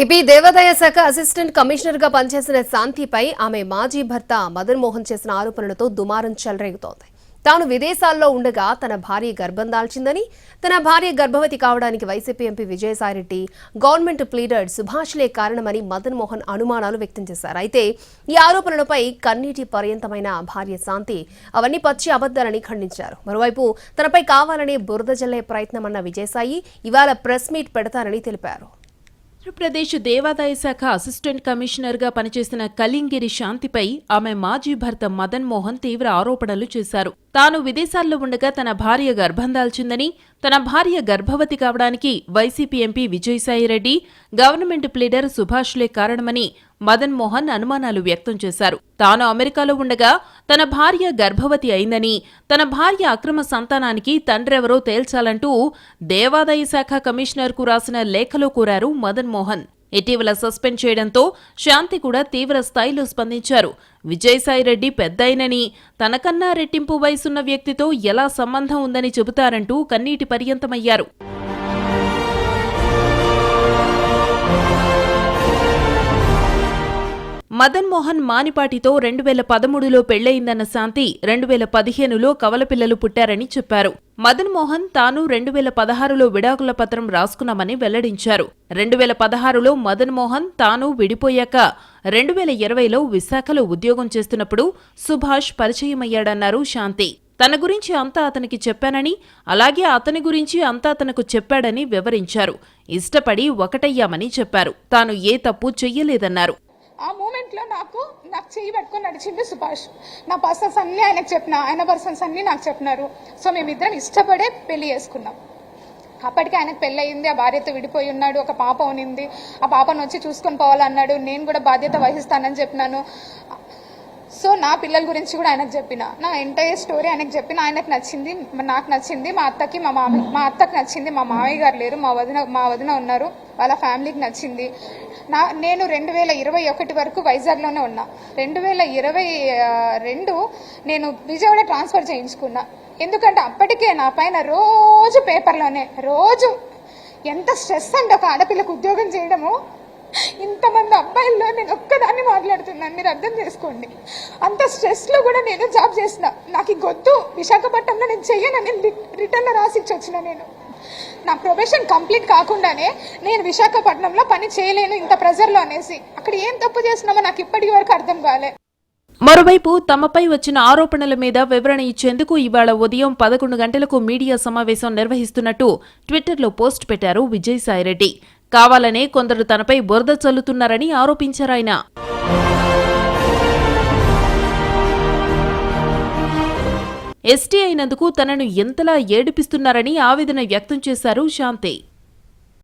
AP దేవాదాయ శాఖ assistant కమిషనర్గా పనిచేసిన శాంతిపై ఆమె మాజీ భర్త మదన్ మోహన్ చేసిన ఆరోపణలతో దుమారం చెలరేగుతోంది. తాను విదేశాల్లో ఉండగా తన భార్య గర్భం దాల్చిందని తన భార్య గర్భవతి కావడానికి YCP MP Vijayasai Reddy government pleader సుభాష్లే కారణమని మదన్ మోహన్ అనుమానాలు వ్యక్తం చేశారు. అయితే ఈ ఆరోపణలపై కన్నీటి పర్యంతమైన భార్య శాంతి అవన్నీ పచ్చి అబద్దాలని ఖండించారు. మరోవైపు తనపై కావాలనే బురద జల్లే ప్రయత్నమన్న విజయసాయి ఇవాళ ప్రెస్ మీట్ పెడతారని తెలిపారు. ఆంధ్రప్రదేశ్ దేవాదాయ శాఖ అసిస్టెంట్ కమిషనర్గా పనిచేసిన కలింగిరి శాంతిపై ఆమె మాజీ భర్త మదన్ మోహన్ తీవ్ర ఆరోపణలు చేశారు. తాను విదేశాల్లో ఉండగా తన భార్య గర్భం దాల్చిందని తన భార్య గర్భవతి కావడానికి YCP MP Vijayasai Reddy government pleader సుభాష్లే కారణమని మదన్ మోహన్ అనుమానాలు వ్యక్తం చేశారు. తాను అమెరికాలో ఉండగా తన భార్య గర్భవతి అయిందని తన భార్య అక్రమ సంతానానికి తండ్రెవరో తేల్చాలంటూ దేవాదాయ శాఖ కమిషనర్కు రాసిన లేఖలో కోరారు మదన్ మోహన్. ఇటీవల సస్పెండ్ చేయడంతో శాంతి కూడా తీవ్ర స్థాయిలో స్పందించారు. విజయసాయిరెడ్డి పెద్దయినని తనకన్నా రెట్టింపు వయసున్న వ్యక్తితో ఎలా సంబంధం ఉందని చెబుతారంటూ కన్నీటి పర్యంతమయ్యారు. మదన్ మోహన్ మానిపాటితో రెండు వేల పదమూడులో పెళ్ళయిందన్న శాంతి రెండు వేల పదిహేనులో కవలపిల్లలు పుట్టారని చెప్పారు. మదన్ మోహన్ తాను రెండు వేల పదహారులో విడాకుల పత్రం రాసుకున్నామని వెల్లడించారు. రెండు వేల పదహారులో మదన్ మోహన్ తాను విడిపోయాక రెండు వేల ఇరవైలో విశాఖలో ఉద్యోగం చేస్తున్నప్పుడు సుభాష్ పరిచయమయ్యాడన్నారు శాంతి. తన గురించి అంతా అతనికి చెప్పానని అలాగే అతని గురించి అంతా తనకు చెప్పాడని వివరించారు. ఇష్టపడి ఒకటయ్యామని చెప్పారు. తాను ఏ తప్పు చెయ్యలేదన్నారు. ఆ మూమెంట్లో నాకు నాకు చేయి పట్టుకొని నడిచింది సుభాష్. నా పర్సన్స్ అన్నీ ఆయనకు చెప్పిన ఆయన పర్సన్స్ అన్నీ నాకు చెప్పినారు. సో మేమిద్దరం ఇష్టపడే పెళ్ళి చేసుకున్నాం. అప్పటికే ఆయనకు పెళ్ళయింది ఆ భార్యతో విడిపోయి ఉన్నాడు ఒక పాప ఉనింది. ఆ పాపను వచ్చి చూసుకొని పోవాలన్నాడు. నేను కూడా బాధ్యత వహిస్తానని చెప్పినాను. సో నా పిల్లల గురించి కూడా ఆయనకు చెప్పిన. నా ఎంటైర్ స్టోరీ ఆయనకు చెప్పిన. ఆయనకు నచ్చింది నాకు నచ్చింది మా అత్తకి మా మామ మా అత్తకి నచ్చింది. మా మామయ్య గారు లేరు మా వదిన మా వదిన ఉన్నారు. వాళ్ళ ఫ్యామిలీకి నచ్చింది. నా నేను రెండు వేల ఇరవై ఒకటి వరకు వైజాగ్లోనే ఉన్నా. రెండు వేల ఇరవై రెండు నేను విజయవాడ ట్రాన్స్ఫర్ చేయించుకున్నా. ఎందుకంటే అప్పటికే నా పైన రోజు పేపర్లోనే రోజు ఎంత స్ట్రెస్ అంటే ఒక ఆడపిల్లకు ఉద్యోగం చేయడము ఇంతమంది అబ్బాయిల్లో నేను ఒక్కదాన్ని మాట్లాడుతున్నాను. మీరు అర్థం చేసుకోండి. అంత స్ట్రెస్లో కూడా నేను జాబ్ చేసిన నాకు ఇంకొద్దు విశాఖపట్నంలో నేను చెయ్యనని రిటర్న్లో రాసిచ్చి వచ్చిన నేను. నా ప్రొఫెషన్ కంప్లీట్ కాకుండానే నేను విశాఖపట్నంలో పని చేయలేను ఇంత ప్రెజర్లో అనేసి. అక్కడ ఏం తప్పు చేస్తున్నామో నాకు ఇప్పటికి వరకు అర్థం కాలే. మరోవైపు తమపై వచ్చిన ఆరోపణల మీద వివరణ ఇచ్చేందుకు ఇవాళ ఉదయం పదకొండు గంటలకు మీడియా సమావేశం నిర్వహిస్తున్నట్టు ట్విట్టర్లో పోస్ట్ పెట్టారు విజయసాయిరెడ్డి. కావాలనే కొందరు తనపై బురద చల్లుతున్నారని ఆరోపించారాయన ఎస్టీ అయినందుకు తనను ఎంతలా ఏడిపిస్తున్నారని ఆవేదన వ్యక్తం చేశారు శాంతి.